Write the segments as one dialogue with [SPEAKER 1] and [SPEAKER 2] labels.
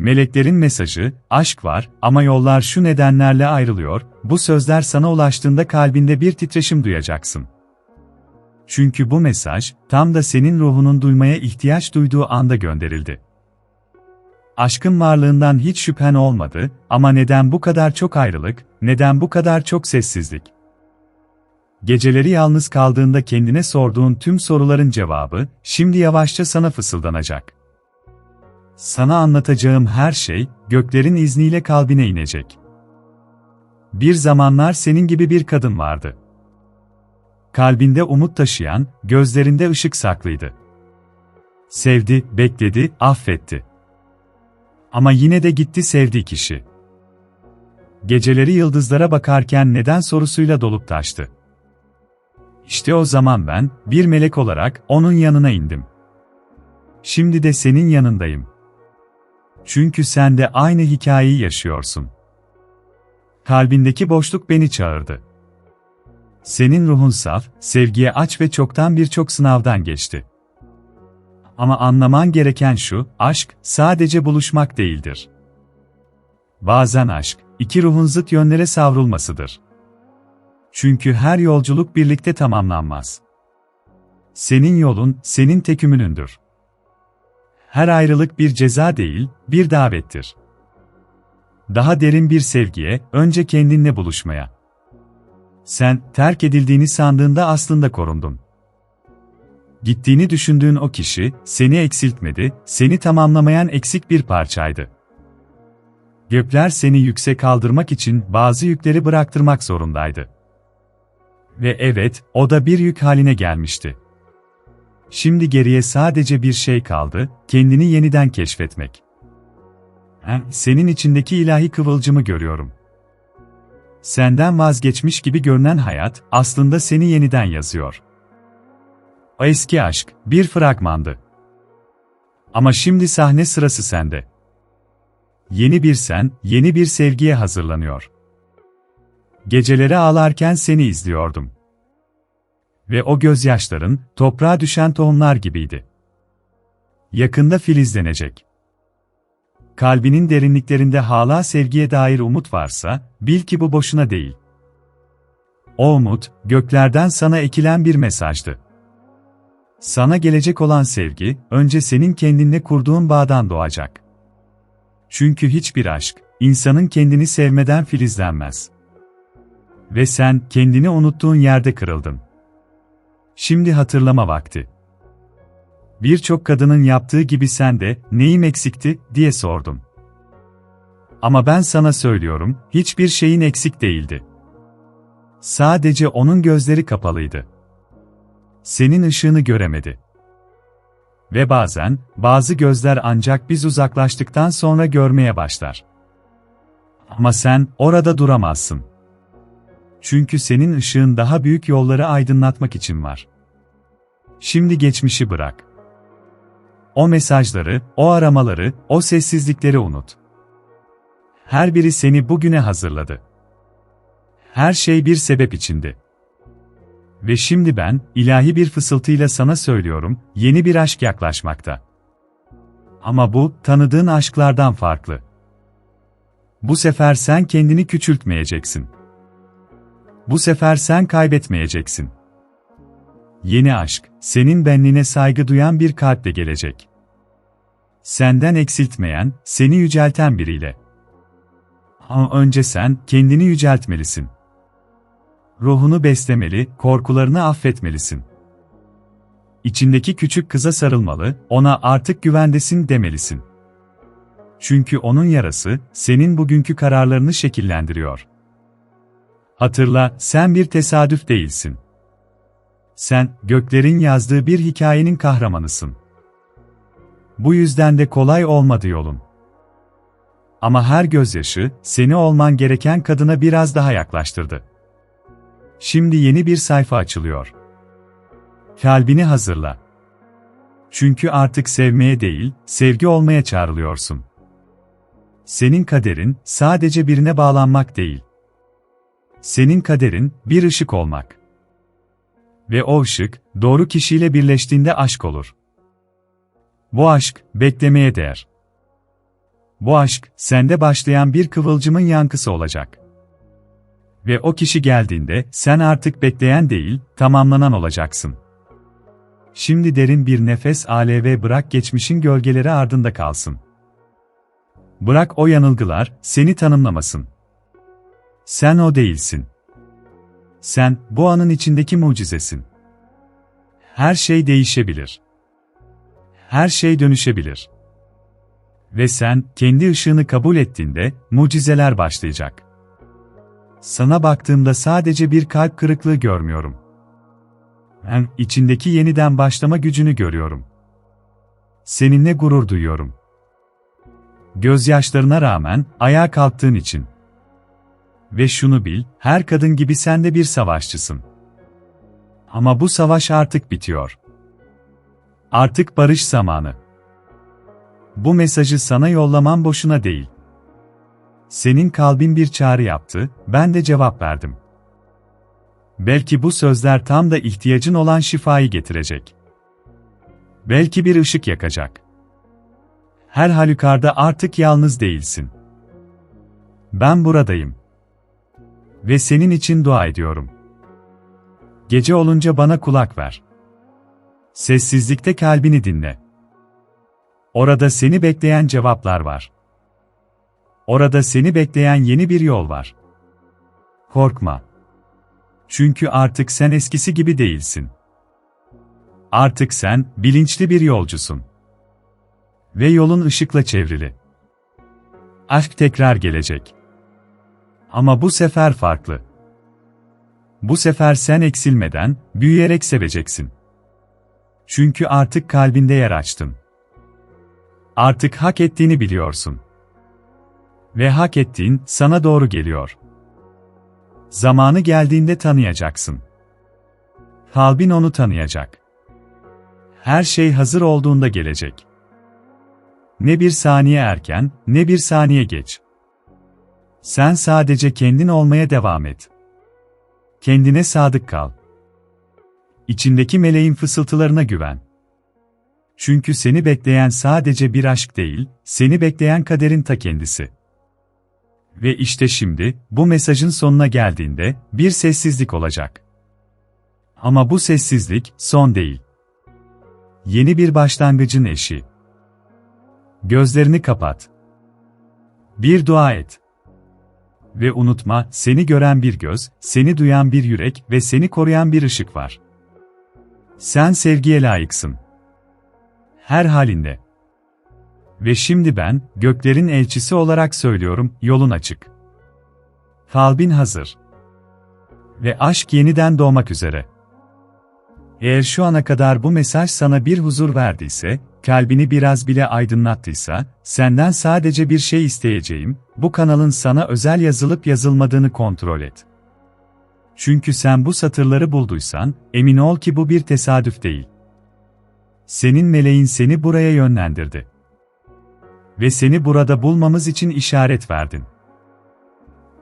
[SPEAKER 1] Meleklerin mesajı, aşk var ama yollar şu nedenlerle ayrılıyor, bu sözler sana ulaştığında kalbinde bir titreşim duyacaksın. Çünkü bu mesaj, tam da senin ruhunun duymaya ihtiyaç duyduğu anda gönderildi. Aşkın varlığından hiç şüphen olmadı ama neden bu kadar çok ayrılık, neden bu kadar çok sessizlik? Geceleri yalnız kaldığında kendine sorduğun tüm soruların cevabı, şimdi yavaşça sana fısıldanacak. Sana anlatacağım her şey, göklerin izniyle kalbine inecek. Bir zamanlar senin gibi bir kadın vardı. Kalbinde umut taşıyan, gözlerinde ışık saklıydı. Sevdi, bekledi, affetti. Ama yine de gitti sevdiği kişi. Geceleri yıldızlara bakarken neden sorusuyla dolup taştı. İşte o zaman ben, bir melek olarak, onun yanına indim. Şimdi de senin yanındayım. Çünkü sen de aynı hikayeyi yaşıyorsun. Kalbindeki boşluk beni çağırdı. Senin ruhun saf, sevgiye aç ve çoktan birçok sınavdan geçti. Ama anlaman gereken şu, aşk sadece buluşmak değildir. Bazen aşk, iki ruhun zıt yönlere savrulmasıdır. Çünkü her yolculuk birlikte tamamlanmaz. Senin yolun, senin tekümünündür. Her ayrılık bir ceza değil, bir davettir. Daha derin bir sevgiye, önce kendinle buluşmaya. Sen, terk edildiğini sandığında aslında korundun. Gittiğini düşündüğün o kişi, seni eksiltmedi, seni tamamlamayan eksik bir parçaydı. Gökler seni yüksek kaldırmak için bazı yükleri bıraktırmak zorundaydı. Ve evet, o da bir yük haline gelmişti. Şimdi geriye sadece bir şey kaldı, kendini yeniden keşfetmek. Ben, senin içindeki ilahi kıvılcımı görüyorum. Senden vazgeçmiş gibi görünen hayat, aslında seni yeniden yazıyor. O eski aşk, bir fragmandı. Ama şimdi sahne sırası sende. Yeni bir sen, yeni bir sevgiye hazırlanıyor. Geceleri ağlarken seni izliyordum. Ve o gözyaşların, toprağa düşen tohumlar gibiydi. Yakında filizlenecek. Kalbinin derinliklerinde hala sevgiye dair umut varsa, bil ki bu boşuna değil. O umut, göklerden sana ekilen bir mesajdı. Sana gelecek olan sevgi, önce senin kendinle kurduğun bağdan doğacak. Çünkü hiçbir aşk, insanın kendini sevmeden filizlenmez. Ve sen, kendini unuttuğun yerde kırıldın. Şimdi hatırlama vakti. Birçok kadının yaptığı gibi sen de, neyim eksikti, diye sordun. Ama ben sana söylüyorum, hiçbir şeyin eksik değildi. Sadece onun gözleri kapalıydı. Senin ışığını göremedi. Ve bazen, bazı gözler ancak biz uzaklaştıktan sonra görmeye başlar. Ama sen, orada duramazsın. Çünkü senin ışığın daha büyük yolları aydınlatmak için var. Şimdi geçmişi bırak. O mesajları, o aramaları, o sessizlikleri unut. Her biri seni bugüne hazırladı. Her şey bir sebep içindi. Ve şimdi ben, ilahi bir fısıltıyla sana söylüyorum, yeni bir aşk yaklaşmakta. Ama bu, tanıdığın aşklardan farklı. Bu sefer sen kendini küçültmeyeceksin. Bu sefer sen kaybetmeyeceksin. Yeni aşk, senin benliğine saygı duyan bir kalple gelecek. Senden eksiltmeyen, seni yücelten biriyle. Ama önce sen kendini yüceltmelisin. Ruhunu beslemeli, korkularını affetmelisin. İçindeki küçük kıza sarılmalı, ona artık güvendesin demelisin. Çünkü onun yarası, senin bugünkü kararlarını şekillendiriyor. Hatırla, sen bir tesadüf değilsin. Sen, göklerin yazdığı bir hikayenin kahramanısın. Bu yüzden de kolay olmadı yolun. Ama her gözyaşı, seni olman gereken kadına biraz daha yaklaştırdı. Şimdi yeni bir sayfa açılıyor. Kalbini hazırla. Çünkü artık sevmeye değil, sevgi olmaya çağrılıyorsun. Senin kaderin, sadece birine bağlanmak değil. Senin kaderin, bir ışık olmak. Ve o ışık, doğru kişiyle birleştiğinde aşk olur. Bu aşk, beklemeye değer. Bu aşk, sende başlayan bir kıvılcımın yankısı olacak. Ve o kişi geldiğinde, sen artık bekleyen değil, tamamlanan olacaksın. Şimdi derin bir nefes al ve bırak geçmişin gölgeleri ardında kalsın. Bırak o yanılgılar, seni tanımlamasın. Sen o değilsin. Sen, bu anın içindeki mucizesin. Her şey değişebilir. Her şey dönüşebilir. Ve sen, kendi ışığını kabul ettiğinde, mucizeler başlayacak. Sana baktığımda sadece bir kalp kırıklığı görmüyorum. Ben, içindeki yeniden başlama gücünü görüyorum. Seninle gurur duyuyorum. Gözyaşlarına rağmen, ayağa kalktığın için. Ve şunu bil, her kadın gibi sen de bir savaşçısın. Ama bu savaş artık bitiyor. Artık barış zamanı. Bu mesajı sana yollamam boşuna değil. Senin kalbin bir çağrı yaptı, ben de cevap verdim. Belki bu sözler tam da ihtiyacın olan şifayı getirecek. Belki bir ışık yakacak. Her halükarda artık yalnız değilsin. Ben buradayım. Ve senin için dua ediyorum. Gece olunca bana kulak ver. Sessizlikte kalbini dinle. Orada seni bekleyen cevaplar var. Orada seni bekleyen yeni bir yol var. Korkma. Çünkü artık sen eskisi gibi değilsin. Artık sen bilinçli bir yolcusun. Ve yolun ışıkla çevrili. Aşk tekrar gelecek. Ama bu sefer farklı. Bu sefer sen eksilmeden, büyüyerek seveceksin. Çünkü artık kalbinde yer açtın. Artık hak ettiğini biliyorsun. Ve hak ettiğin sana doğru geliyor. Zamanı geldiğinde tanıyacaksın. Kalbin onu tanıyacak. Her şey hazır olduğunda gelecek. Ne bir saniye erken, ne bir saniye geç. Sen sadece kendin olmaya devam et. Kendine sadık kal. İçindeki meleğin fısıltılarına güven. Çünkü seni bekleyen sadece bir aşk değil, seni bekleyen kaderin ta kendisi. Ve işte şimdi, bu mesajın sonuna geldiğinde, bir sessizlik olacak. Ama bu sessizlik, son değil. Yeni bir başlangıcın eşi. Gözlerini kapat. Bir dua et. Ve unutma, seni gören bir göz, seni duyan bir yürek ve seni koruyan bir ışık var. Sen sevgiye layıksın. Her halinde. Ve şimdi ben, göklerin elçisi olarak söylüyorum, yolun açık. Kalbin hazır. Ve aşk yeniden doğmak üzere. Eğer şu ana kadar bu mesaj sana bir huzur verdiyse, kalbini biraz bile aydınlattıysa, senden sadece bir şey isteyeceğim, bu kanalın sana özel yazılıp yazılmadığını kontrol et. Çünkü sen bu satırları bulduysan, emin ol ki bu bir tesadüf değil. Senin meleğin seni buraya yönlendirdi. Ve seni burada bulmamız için işaret verdin.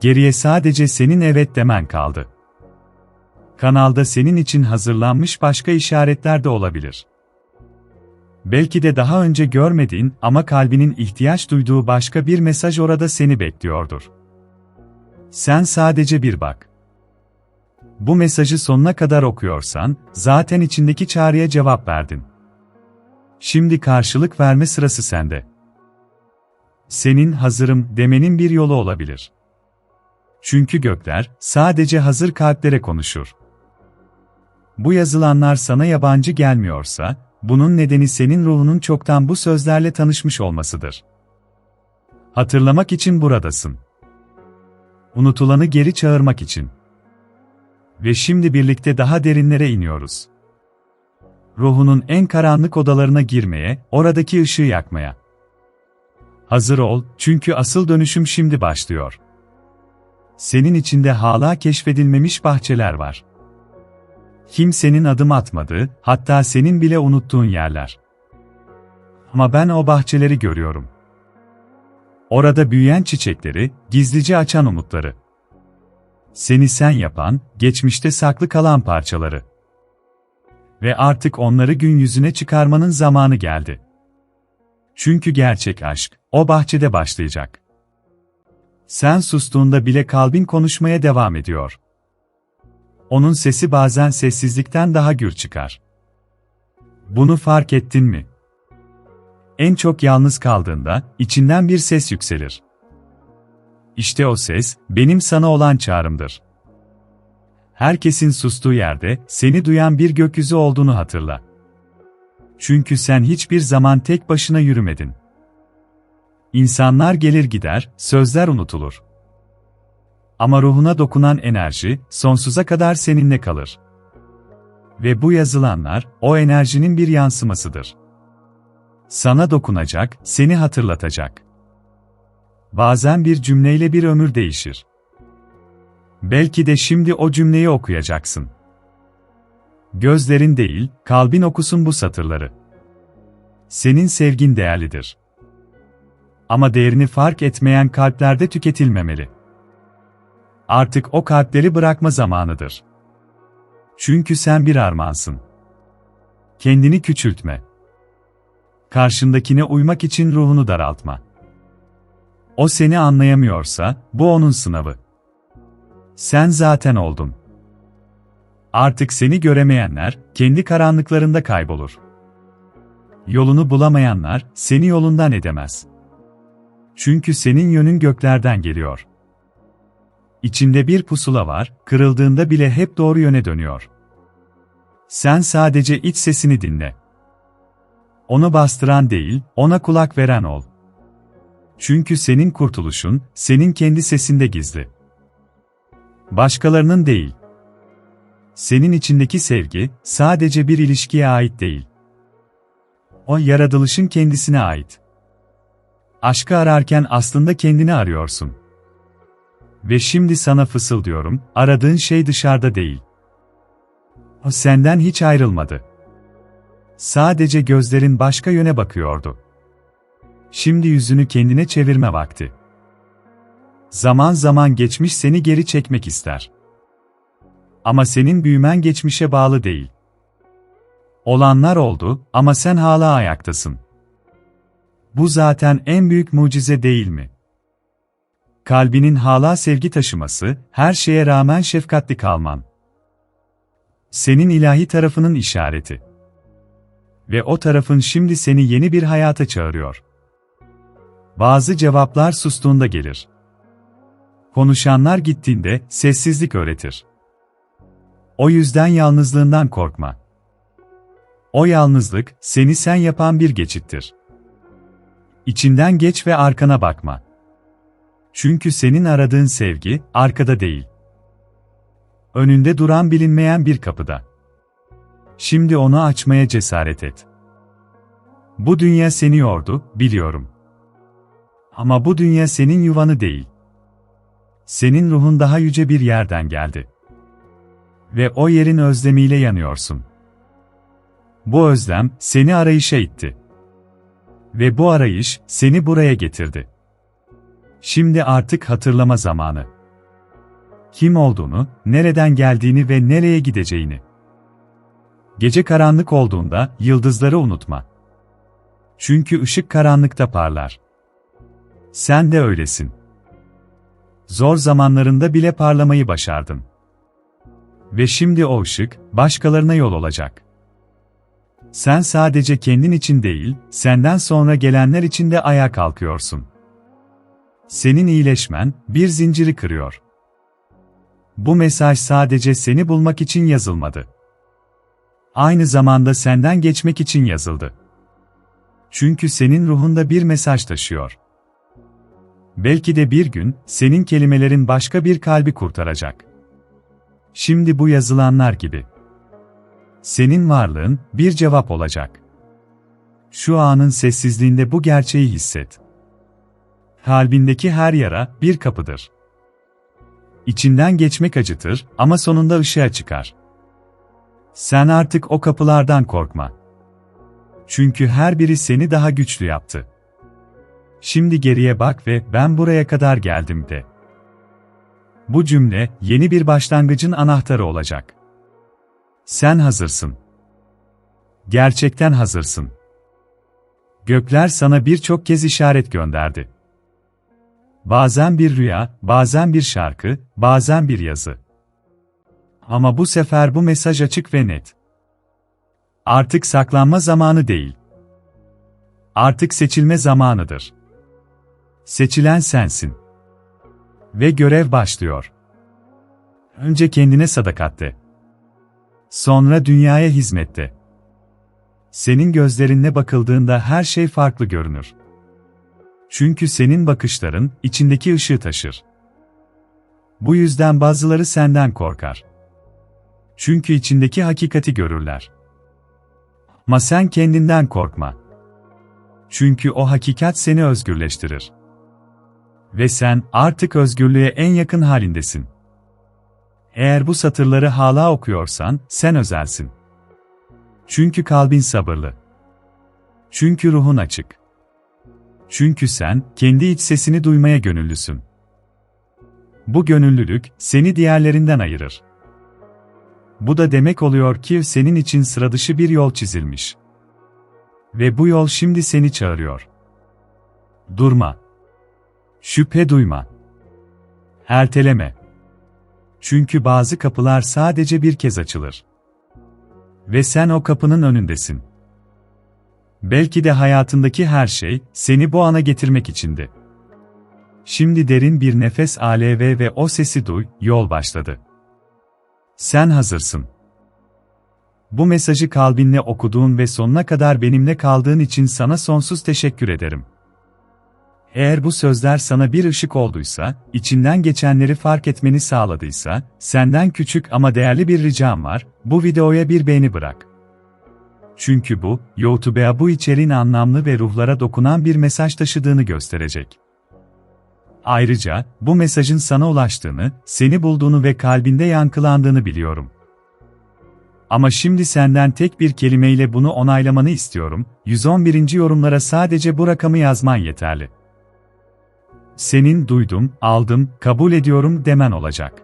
[SPEAKER 1] Geriye sadece senin evet demen kaldı. Kanalda senin için hazırlanmış başka işaretler de olabilir. Belki de daha önce görmediğin ama kalbinin ihtiyaç duyduğu başka bir mesaj orada seni bekliyordur. Sen sadece bir bak. Bu mesajı sonuna kadar okuyorsan, zaten içindeki çağrıya cevap verdin. Şimdi karşılık verme sırası sende. Senin hazırım demenin bir yolu olabilir. Çünkü gökler sadece hazır kalplere konuşur. Bu yazılanlar sana yabancı gelmiyorsa, bunun nedeni senin ruhunun çoktan bu sözlerle tanışmış olmasıdır. Hatırlamak için buradasın. Unutulanı geri çağırmak için. Ve şimdi birlikte daha derinlere iniyoruz. Ruhunun en karanlık odalarına girmeye, oradaki ışığı yakmaya. Hazır ol, çünkü asıl dönüşüm şimdi başlıyor. Senin içinde hala keşfedilmemiş bahçeler var. Kimsenin adım atmadığı, hatta senin bile unuttuğun yerler. Ama ben o bahçeleri görüyorum. Orada büyüyen çiçekleri, gizlice açan umutları. Seni sen yapan, geçmişte saklı kalan parçaları. Ve artık onları gün yüzüne çıkarmanın zamanı geldi. Çünkü gerçek aşk, o bahçede başlayacak. Sen sustuğunda bile kalbin konuşmaya devam ediyor. Onun sesi bazen sessizlikten daha gür çıkar. Bunu fark ettin mi? En çok yalnız kaldığında, içinden bir ses yükselir. İşte o ses, benim sana olan çağrımdır. Herkesin sustuğu yerde, seni duyan bir gökyüzü olduğunu hatırla. Çünkü sen hiçbir zaman tek başına yürümedin. İnsanlar gelir gider, sözler unutulur. Ama ruhuna dokunan enerji, sonsuza kadar seninle kalır. Ve bu yazılanlar, o enerjinin bir yansımasıdır. Sana dokunacak, seni hatırlatacak. Bazen bir cümleyle bir ömür değişir. Belki de şimdi o cümleyi okuyacaksın. Gözlerin değil, kalbin okusun bu satırları. Senin sevgin değerlidir. Ama değerini fark etmeyen kalplerde tüketilmemeli. Artık o kalpleri bırakma zamanıdır. Çünkü sen bir armağansın. Kendini küçültme. Karşındakine uymak için ruhunu daraltma. O seni anlayamıyorsa, bu onun sınavı. Sen zaten oldun. Artık seni göremeyenler, kendi karanlıklarında kaybolur. Yolunu bulamayanlar, seni yolundan edemez. Çünkü senin yönün göklerden geliyor. İçinde bir pusula var, kırıldığında bile hep doğru yöne dönüyor. Sen sadece iç sesini dinle. Onu bastıran değil, ona kulak veren ol. Çünkü senin kurtuluşun, senin kendi sesinde gizli. Başkalarının değil. Senin içindeki sevgi, sadece bir ilişkiye ait değil. O yaratılışın kendisine ait. Aşkı ararken aslında kendini arıyorsun. Ve şimdi sana fısıldıyorum, aradığın şey dışarıda değil. O senden hiç ayrılmadı. Sadece gözlerin başka yöne bakıyordu. Şimdi yüzünü kendine çevirme vakti. Zaman zaman geçmiş seni geri çekmek ister. Ama senin büyümen geçmişe bağlı değil. Olanlar oldu ama sen hala ayaktasın. Bu zaten en büyük mucize değil mi? Kalbinin hala sevgi taşıması, her şeye rağmen şefkatli kalman. Senin ilahi tarafının işareti. Ve o tarafın şimdi seni yeni bir hayata çağırıyor. Bazı cevaplar sustuğunda gelir. Konuşanlar gittiğinde sessizlik öğretir. O yüzden yalnızlığından korkma. O yalnızlık seni sen yapan bir geçittir. İçinden geç ve arkana bakma. Çünkü senin aradığın sevgi arkada değil. Önünde duran bilinmeyen bir kapıda. Şimdi onu açmaya cesaret et. Bu dünya seni yordu, biliyorum. Ama bu dünya senin yuvanı değil. Senin ruhun daha yüce bir yerden geldi. Ve o yerin özlemiyle yanıyorsun. Bu özlem seni arayışa itti. Ve bu arayış seni buraya getirdi. Şimdi artık hatırlama zamanı. Kim olduğunu, nereden geldiğini ve nereye gideceğini. Gece karanlık olduğunda yıldızları unutma. Çünkü ışık karanlıkta parlar. Sen de öylesin. Zor zamanlarında bile parlamayı başardın. Ve şimdi o ışık, başkalarına yol olacak. Sen sadece kendin için değil, senden sonra gelenler için de ayağa kalkıyorsun. Senin iyileşmen, bir zinciri kırıyor. Bu mesaj sadece seni bulmak için yazılmadı. Aynı zamanda senden geçmek için yazıldı. Çünkü senin ruhunda bir mesaj taşıyor. Belki de bir gün, senin kelimelerin başka bir kalbi kurtaracak. Şimdi bu yazılanlar gibi. Senin varlığın, bir cevap olacak. Şu anın sessizliğinde bu gerçeği hisset. Kalbindeki her yara, bir kapıdır. İçinden geçmek acıtır ama sonunda ışığa çıkar. Sen artık o kapılardan korkma. Çünkü her biri seni daha güçlü yaptı. Şimdi geriye bak ve ben buraya kadar geldim de. Bu cümle yeni bir başlangıcın anahtarı olacak. Sen hazırsın. Gerçekten hazırsın. Gökler sana birçok kez işaret gönderdi. Bazen bir rüya, bazen bir şarkı, bazen bir yazı. Ama bu sefer bu mesaj açık ve net. Artık saklanma zamanı değil. Artık seçilme zamanıdır. Seçilen sensin. Ve görev başlıyor. Önce kendine sadakatte. Sonra dünyaya hizmette. Senin gözlerinle bakıldığında her şey farklı görünür. Çünkü senin bakışların içindeki ışığı taşır. Bu yüzden bazıları senden korkar. Çünkü içindeki hakikati görürler. Ama sen kendinden korkma. Çünkü o hakikat seni özgürleştirir. Ve sen artık özgürlüğe en yakın halindesin. Eğer bu satırları hala okuyorsan, sen özelsin. Çünkü kalbin sabırlı. Çünkü ruhun açık. Çünkü sen, kendi iç sesini duymaya gönüllüsün. Bu gönüllülük, seni diğerlerinden ayırır. Bu da demek oluyor ki senin için sıradışı bir yol çizilmiş. Ve bu yol şimdi seni çağırıyor. Durma. Şüphe duyma. Erteleme. Çünkü bazı kapılar sadece bir kez açılır. Ve sen o kapının önündesin. Belki de hayatındaki her şey seni bu ana getirmek içindi. Şimdi derin bir nefes al ve o sesi duy, yol başladı. Sen hazırsın. Bu mesajı kalbinle okuduğun ve sonuna kadar benimle kaldığın için sana sonsuz teşekkür ederim. Eğer bu sözler sana bir ışık olduysa, içinden geçenleri fark etmeni sağladıysa, senden küçük ama değerli bir ricam var, bu videoya bir beğeni bırak. Çünkü bu, YouTube'a bu içeriğin anlamlı ve ruhlara dokunan bir mesaj taşıdığını gösterecek. Ayrıca, bu mesajın sana ulaştığını, seni bulduğunu ve kalbinde yankılandığını biliyorum. Ama şimdi senden tek bir kelimeyle bunu onaylamanı istiyorum, 111. yorumlara sadece bu rakamı yazman yeterli. Senin duydum, aldım, kabul ediyorum demen olacak.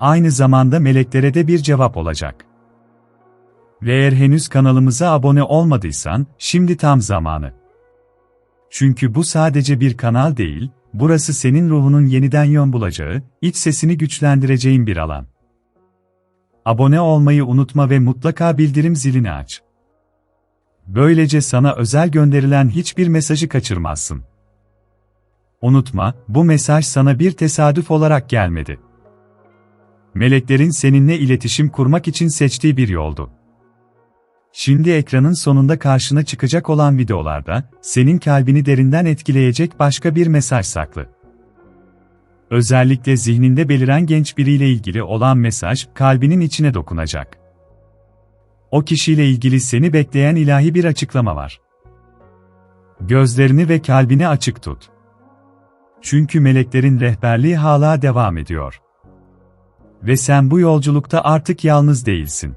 [SPEAKER 1] Aynı zamanda meleklere de bir cevap olacak. Ve eğer henüz kanalımıza abone olmadıysan, şimdi tam zamanı. Çünkü bu sadece bir kanal değil, burası senin ruhunun yeniden yön bulacağı, iç sesini güçlendireceğin bir alan. Abone olmayı unutma ve mutlaka bildirim zilini aç. Böylece sana özel gönderilen hiçbir mesajı kaçırmazsın. Unutma, bu mesaj sana bir tesadüf olarak gelmedi. Meleklerin seninle iletişim kurmak için seçtiği bir yoldu. Şimdi ekranın sonunda karşına çıkacak olan videolarda, senin kalbini derinden etkileyecek başka bir mesaj saklı. Özellikle zihninde beliren genç biriyle ilgili olan mesaj, kalbinin içine dokunacak. O kişiyle ilgili seni bekleyen ilahi bir açıklama var. Gözlerini ve kalbini açık tut. Çünkü meleklerin rehberliği hala devam ediyor. Ve sen bu yolculukta artık yalnız değilsin.